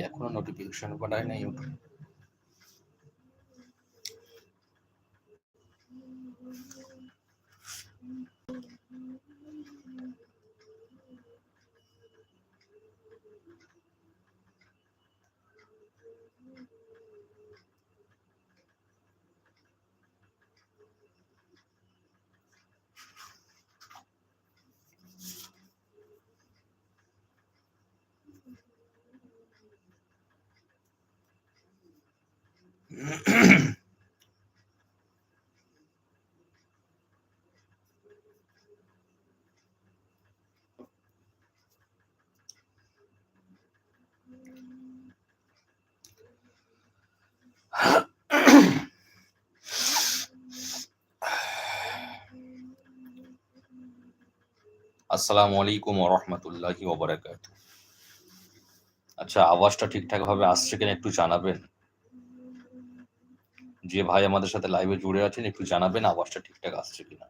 এখনও নোটিফিকেশন পাঠায় না ইউটিউব আসসালামু আলাইকুম রহমতুল্লাহি ওবরাকাত আচ্ছা আওয়াজটা ঠিকঠাক ভাবে আসছে কিনা একটু জানাবেন যে ভাই আমাদের সাথে লাইভে জুড়ে আছেন একটু জানাবেন আওয়াজটা ঠিকঠাক আসছে কিনা।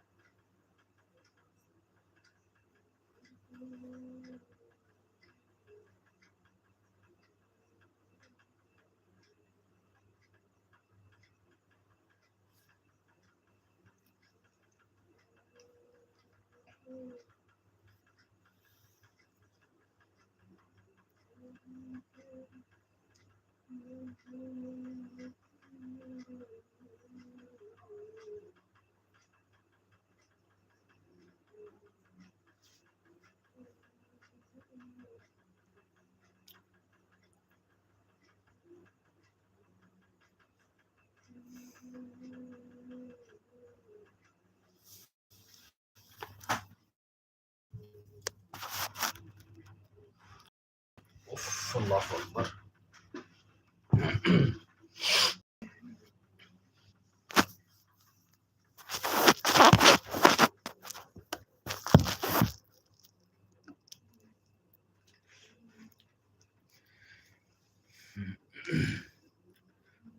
উফ, আল্লাহু আকবার।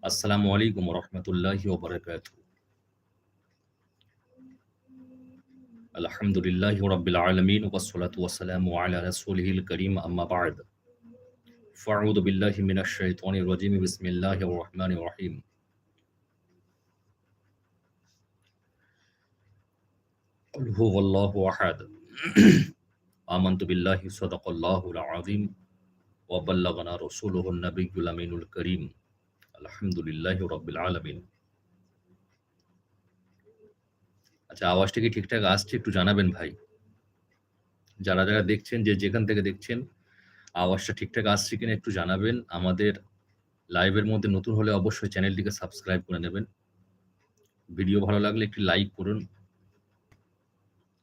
আসসালামু আলাইকুম রহমতুল্লাহি ওবরাকাত আলহামদুলিল্লাহ রব্বিল আলামিন ওয়াসসালাতু ওয়াসসালামু আলা রাসূলিহিল কারীম আম্মা বা'দ ফাআউযু বিল্লাহি মিনাশ শাইতানির রাজীম বিসমিল্লাহির রহমানির রহিম قل هو الله أحد آمنت بالله صدق الله العظيم وبلغنا رسوله النبي الأمين الكريم আলহামদুলিল্লাহ রব্বিল আলামিন আচ্ছা আওয়াজটা কি ঠিকঠাক আসছে একটু জানাবেন ভাই যারা যারা দেখছেন যে যেখান থেকে দেখছেন আওয়াজটা ঠিকঠাক আসছে কিনা একটু জানাবেন। আমাদের লাইভের মধ্যে নতুন হলে অবশ্যই চ্যানেলটিকে সাবস্ক্রাইব করে নেবেন। ভিডিও ভালো লাগলে একটি লাইক করুন।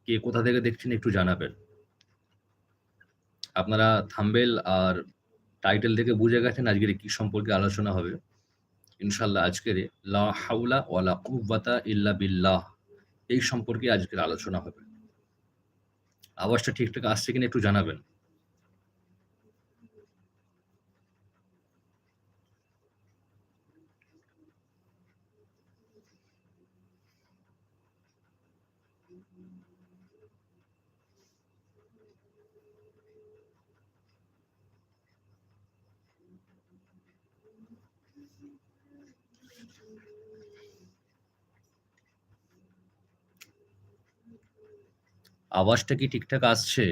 কে কোথা থেকে দেখছেন একটু জানাবেন। আপনারা থাম্বেল আর টাইটেল থেকে বুঝে গেছেন আজকের কি সম্পর্কে আলোচনা হবে। ইনশাল্লাহ আজকের লা হাউলা ওয়ালা কুওয়াতা ইল্লা বিল্লাহ এই সম্পর্কে আজকের আলোচনা হবে। আওয়াজটা ঠিকঠাক আসছে কিনা একটু জানাবেন। আওয়াজটা কি ঠিকঠাক আসছে?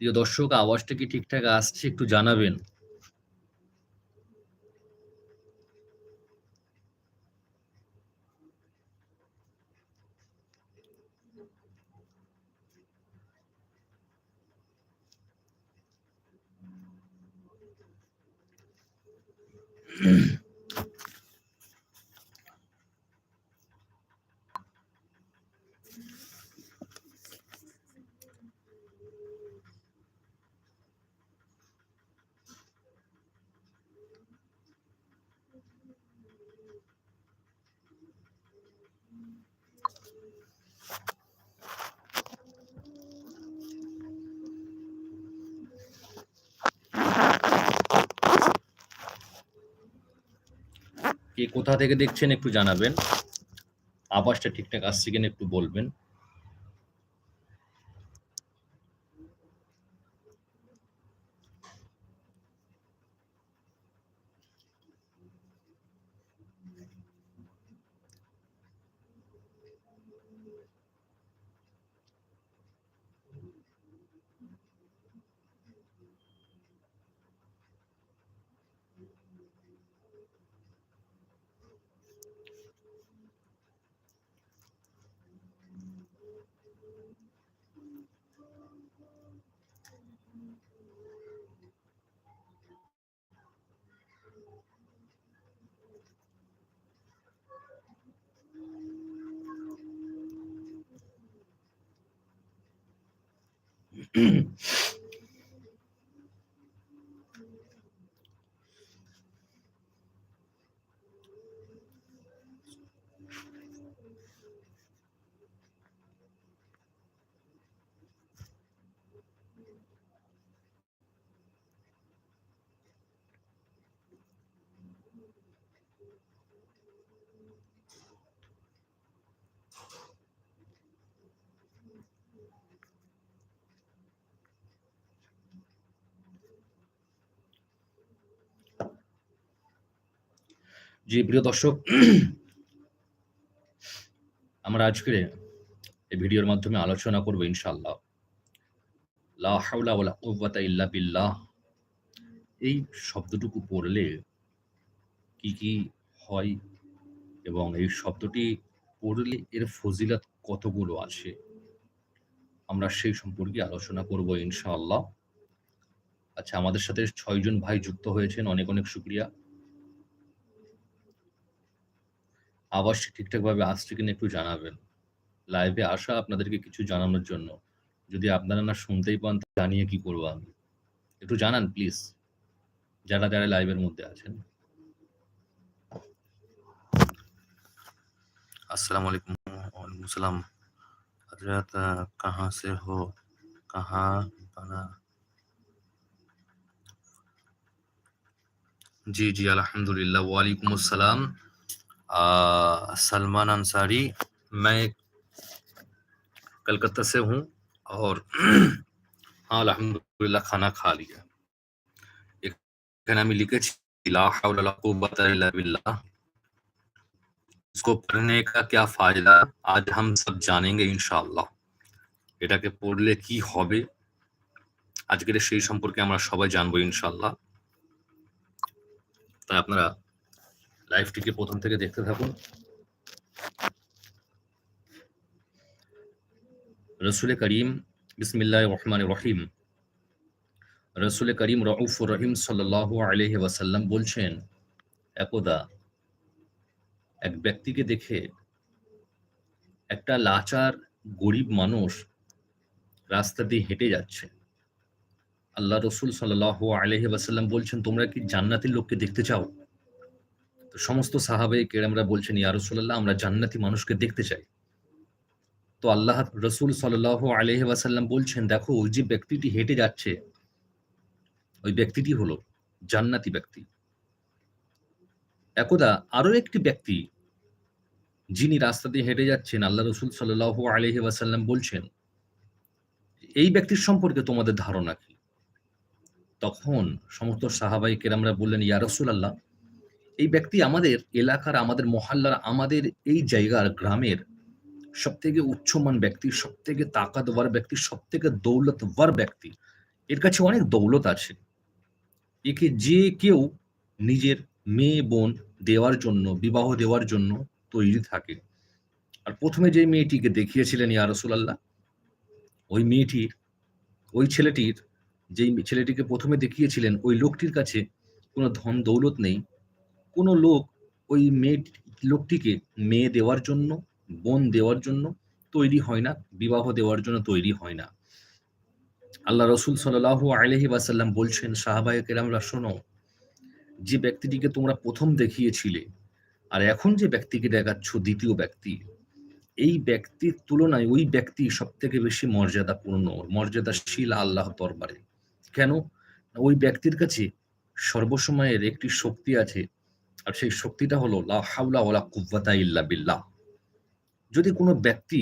দর্শক আওয়াজটা কি ঠিকঠাক আসছে? একটু জানাবেন। কোথা থেকে দেখছেন একটু জানাবেন। আওয়াজটা ঠিকঠাক আসছে কিনা একটু বলবেন। 嗯好的 জি, প্রিয় দর্শক, আমরা আজকে এই ভিডিওর মাধ্যমে আলোচনা করব ইনশাআল্লাহ। লা হাওলা ওয়ালা কুওয়াতা ইল্লা বিল্লাহ। এই শব্দটুকু পড়লে কি কি হয় এবং এই শব্দটি পড়লে এর ফজিলত কতগুলো আছে? আমরা সেই সম্পর্কে আলোচনা করব ইনশাআল্লাহ। আচ্ছা আমাদের সাথে ছয়জন ভাই যুক্ত হয়েছেন, অনেক অনেক শুক্রিয়া। আওয়াজটি ঠিকঠাকভাবে আসছে কিনা একটু জানাবেন লাইভে আসা আপনাদেরকে কিছু জানানোর জন্য যদি আপনারা না শুনতেই পান তা জানিয়ে কি করবো আমি একটু জানান প্লিজ যারা যারা লাইভের মধ্যে আছেন अस्सलाम वालेकुम वालेकुम सलाम हजरत कहाँ से हो कहाँ बना जी जी अल्हम्दुलिल्लाह वालेकुम अस्सलाम आ, सलमान अंसारी, मैं कलकत्ता से हूँ और हाँ अलहमदिल्ला खाना खा लिया। एक नामी लिखेज इसको पढ़ने का क्या फ़ायदा? आज हम सब जानेंगे ইনশাআল্লাহ এটাকে পড়লে কি হবে আজকের সেই সম্পর্কে আমরা সবাই জানবো ইনশাআল্লাহ তাই আপনারা লাইভটিকে প্রথম থেকে দেখতে থাকুন। রসুল করিম বিসমিল্লাহ রহমান রহিম। রসুল করিম রউফ রহিম সাল্লাহ আলহি ওয়াসাল্লাম বলছেন, একদা, এক ব্যক্তিকে দেখে একটা লাচার, গরিব মানুষ রাস্তা দিয়ে হেঁটে যাচ্ছে। আল্লাহ রসুল সাল্লাহ আলহি ওয়াসাল্লাম বলছেন, তোমরা কি জান্নাতের লোককে দেখতে চাও? সমস্ত সাহাবে কেরামরা বলছেন, ইয়া রসুল্লাহ আমরা জান্নাতি মানুষকে দেখতে চাই। তো আল্লাহ রসুল সাল্লাহ আলহি ওয়াসাল্লাম বলছেন, দেখো, ওই যে ব্যক্তিটি হেঁটে যাচ্ছে, ওই ব্যক্তিটি হলো জান্নাতি ব্যক্তি। একদা আরও একটি ব্যক্তি, যিনি রাস্তা দিয়ে হেঁটে যাচ্ছেন, আল্লাহ রসুল সাল্লাহ আলহি ওয়াসাল্লাম বলছেন, এই ব্যক্তির সম্পর্কে তোমাদের ধারণা কি? তখন সমস্ত সাহাবাই কেরামরা বললেন, ইয়া রসুল আল্লাহ এই ব্যক্তি আমাদের এলাকার, আমাদের মহল্লার, আমাদের এই জায়গার গ্রামের সব থেকে উচ্চমান ব্যক্তি সব থেকে তাকাতবার ব্যক্তি সব থেকে দৌলতবার ব্যক্তি। এর কাছে অনেক দৌলত আছে। একে যে কেউ নিজের মেয়ে, বোন দেওয়ার জন্য, বিবাহ দেওয়ার জন্য তৈরি থাকে। আর প্রথমে যে মেয়েটিকে দেখিয়েছিলেন ইয়া রসুলাল্লাহ, ওই মেয়েটির, ওই ছেলেটির, যেই ছেলেটিকে প্রথমে দেখিয়েছিলেন, ওই লোকটির কাছে কোনো ধন দৌলত নেই। কোনো লোক ওই মেয়ে, লোকটিকে মেয়ে দেওয়ার জন্য, বোন দেওয়ার জন্য তৈরি হয় না, বিবাহ দেওয়ার জন্য তৈরি হয় না। আল্লাহ রসুল সাল্লাহ আলহি বাসাল্লাম বলছেন, সাহাবায় কেরামরা, শোনো, যে ব্যক্তিটিকে তোমরা প্রথম দেখিয়েছিলে আর এখন যে ব্যক্তিকে দেখাচ্ছ, দ্বিতীয় ব্যক্তি, এই ব্যক্তির তুলনায় ওই ব্যক্তি সব থেকে বেশি মর্যাদাপূর্ণ, মর্যাদাশীল আল্লাহ দরবারে। কেন? ওই ব্যক্তির কাছে সর্বসময়ের একটি শক্তি আছে আর সেই শক্তিটা হলো, লা হাউলা ওয়ালা কুব্বাতা ইল্লা বিল্লাহ। যদি কোনো ব্যক্তি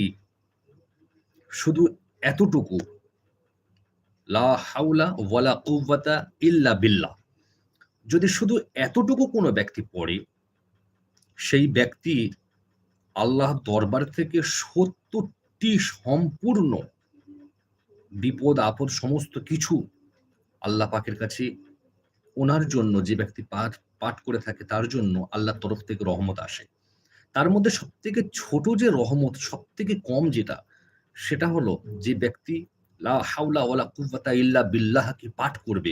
শুধু এতটুকু, লা হাউলা ওয়ালা কুব্বাতা ইল্লা বিল্লাহ, যদি শুধু এতটুকু কোনো ব্যক্তি পড়ে, সেই ব্যক্তি আল্লাহ দরবার থেকে সত্তরটি সম্পূর্ণ বিপদ, আপদ, সমস্ত কিছু আল্লাহ পাকের কাছে ওনার জন্য যে ব্যক্তি পাঠ পাঠ করে থাকে, তার জন্য আল্লাহর তরফ থেকে রহমত আসে। তার মধ্যে সব থেকে ছোট যে রহমত সব থেকে কম যেটা, সেটা হলো যে ব্যক্তি লা হাউলা ওয়ালা কুওয়াতা ইল্লা বিল্লাহকে পাঠ করবে,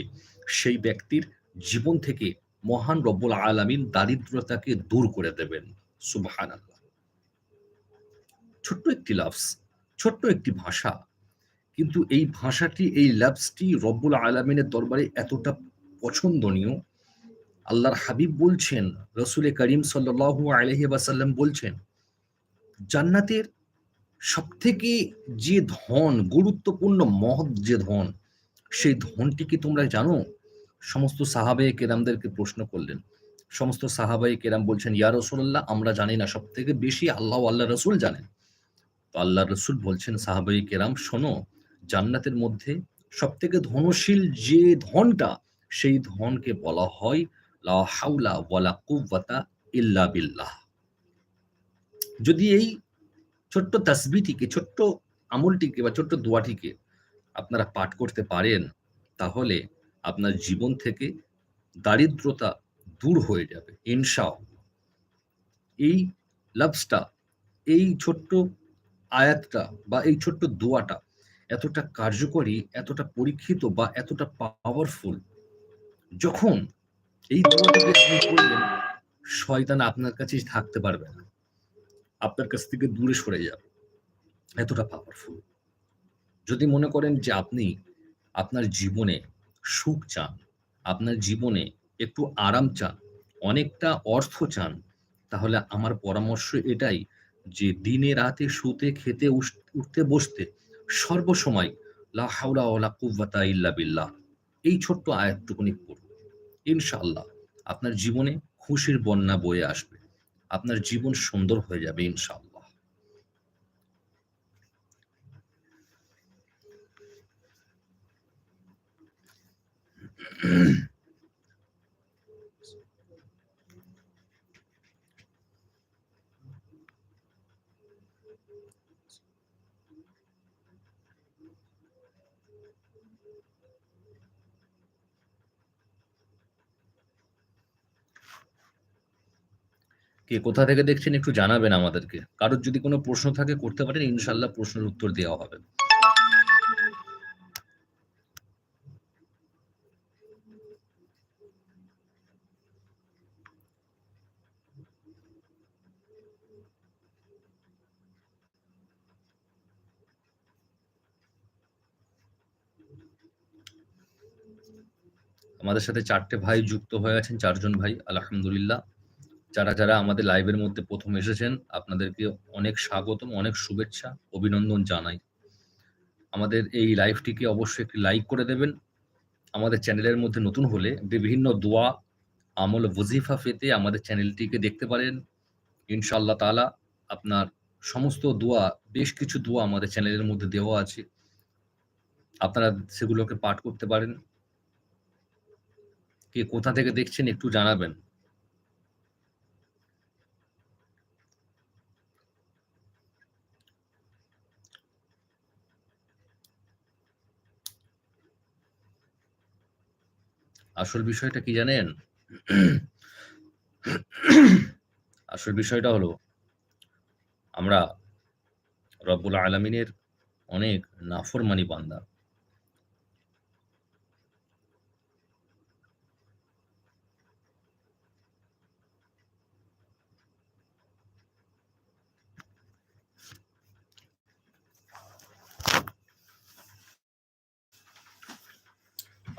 সেই ব্যক্তির জীবন থেকে মহান রব্বুল আলামিন দারিদ্রতাকে দূর করে দেবেন। সুবহানাল্লাহ। ছোট্ট একটি লাভস ছোট্ট একটি ভাষা, কিন্তু এই ভাষাটি, এই লাভসটি রব্বুল আলমিনের দরবারে এতটা পছন্দনীয় আল্লাহর হাবিব বলছেন, রসুল করিম বাসাল্লাম বলছেন, জান্নাতের সব থেকে যে ধন, গুরুত্বপূর্ণ মহৎ যে ধন, সেই ধনটি কি তোমরা জানো? সমস্ত সাহাবে কেরামদেরকে প্রশ্ন করলেন। সমস্ত সাহাবাই কেরাম বলছেন, ইয়া রসুল্লাহ আমরা জানি না সব থেকে বেশি আল্লাহ আল্লাহ রসুল জানেন। তো আল্লাহ রসুল বলছেন সাহাবাই কেরাম, শোনো, জান্নাতের মধ্যে সব থেকে ধনশীল যে ধনটা, সেই ধনকে বলা হয় লা ইল্লা বিল্লাহ। যদি এই ছোট্ট তাসবিটিকে ছোট্ট আমলটিকে বা ছোট্ট দোয়াটিকে আপনারা পাঠ করতে পারেন, তাহলে আপনার জীবন থেকে দারিদ্রতা দূর হয়ে যাবে ইনশাও এই লাভসটা, এই ছোট্ট আয়াতটা বা এই ছোট্ট দোয়াটা এতটা কার্যকরী, এতটা পরীক্ষিত বা এতটা পাওয়ারফুল যখন এই দোয়াটাকে আপনি করবেন শয়তান আপনার কাছে থাকতে পারবে না। আপনার কাছ থেকে দূরে সরে যাবে। এতটা পাওয়ারফুল যদি মনে করেন যে আপনি আপনার জীবনে সুখ চান, আপনার জীবনে একটু আরাম চান, অনেকটা অর্থ চান, তাহলে আমার পরামর্শ এটাই যে দিনে রাতে শুতে, খেতে উঠতে, বসতে সর্বসময় লা হাওলা ওয়ালা কুওয়াতা ইল্লা বিল্লাহ। এই ছোট্ট আয়াতটুকুনি পড়ুন। ইনশাআল্লাহ আপনার জীবনে খুশির বন্যা বয়ে আসবে। আপনার জীবন সুন্দর হয়ে যাবে ইনশাআল্লাহ। কে কোথা থেকে দেখছেন একটু জানাবেন আমাদেরকে। কারোর যদি কোনো প্রশ্ন থাকে করতে পারেন ইনশাল্লাহ প্রশ্নের উত্তর দেওয়া হবে। আমাদের সাথে চারটে ভাই যুক্ত হয়ে আছেন, চারজন ভাই, আলহামদুলিল্লাহ। যারা যারা আমাদের লাইভের মধ্যে প্রথম এসেছেন, আপনাদেরকে অনেক স্বাগতম, অনেক শুভেচ্ছা, অভিনন্দন জানাই। আমাদের এই লাইভটিকে অবশ্যই একটি লাইক করে দেবেন। আমাদের চ্যানেলের মধ্যে নতুন হলে বিভিন্ন দোয়া, আমল ওজিফা পেতে আমাদের চ্যানেলটিকে দেখতে পারেন। ইনশাল্লাহ তালা আপনার সমস্ত দোয়া, বেশ কিছু দোয়া আমাদের চ্যানেলের মধ্যে দেওয়া আছে। আপনারা সেগুলোকে পাঠ করতে পারেন। কে কোথা থেকে দেখছেন একটু জানাবেন। আসল বিষয়টা কি জানেন? আসল বিষয়টা হলো আমরা রব্বুল আলমিনের অনেক নাফরমানি বান্দা।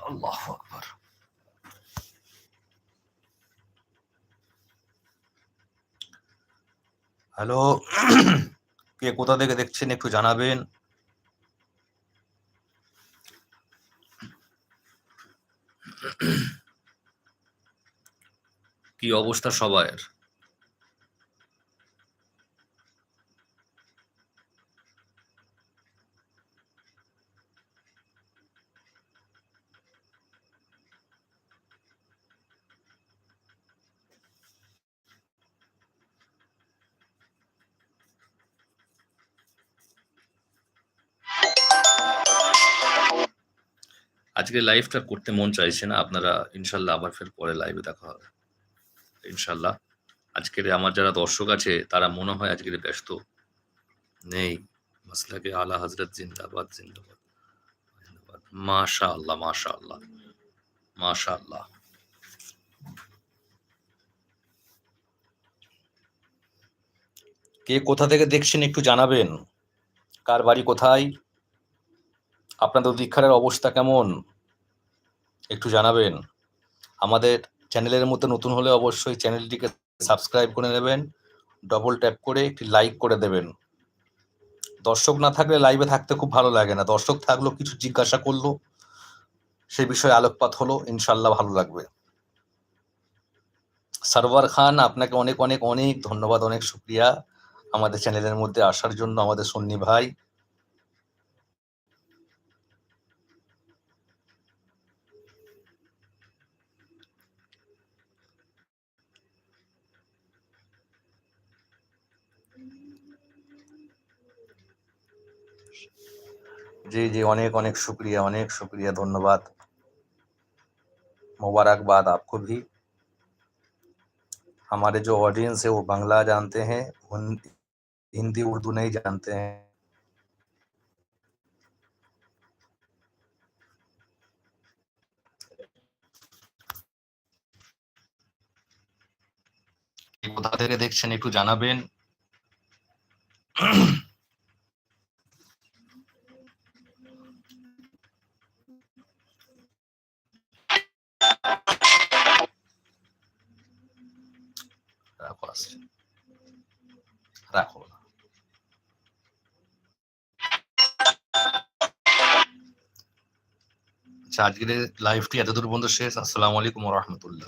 Allah হ্যালো কে কোথা থেকে দেখছেন একটু জানাবেন। কি অবস্থা সবাইয়ের? আজকে লাইভটা করতে মন চাইছে না, আপনারা ইনশাল্লাহ আবার ফের পরে লাইভে দেখা হবে। ইনশাল্লাহ। আজকের আমার যারা দর্শক আছে, তারা মনে হয় আজকের ব্যস্ত। নেই। মাসলাকে আলা হজরত জিন্দাবাদ জিন্দাবাদ। জিন্দাবাদ। মাশা আল্লাহ মাশা আল্লাহ মাশা আল্লাহ কে কোথা থেকে দেখছেন একটু জানাবেন? কার বাড়ি কোথায়? আপনাদের দীক্ষারের অবস্থা কেমন? একটু জানাবেন। আমাদের চ্যানেলের মধ্যে নতুন হলে অবশ্যই চ্যানেলটিকে সাবস্ক্রাইব করে নেবেন ডবল ট্যাপ করে একটি লাইক করে দেবেন। দর্শক না থাকলে লাইভে থাকতে খুব ভালো লাগে না। দর্শক থাকল, কিছু জিজ্ঞাসা করল সে বিষয়ে আলোকপাত হলো ইনশাল্লাহ ভালো লাগবে। সারওয়ার খান, আপনাকে অনেক অনেক অনেক ধন্যবাদ, অনেক শুক্রিয়া আমাদের চ্যানেলের মধ্যে আসার জন্য, আমাদের সন্নি ভাই। जी जी अनेक अनेक शुक्रिया अनेक शुक्रिया धन्यवाद मुबारकबाद आपको भी हमारे जो ऑडियंस है वो बांग्ला जानते हैं उन हिंदी उर्दू नहीं जानते हैं কোথা থেকে দেখছেন একটু জানাবেন আজকের লাইভটি এতদূর পর্যন্ত শেষ। আসসালামু আলাইকুম রহমতুল্লাহ।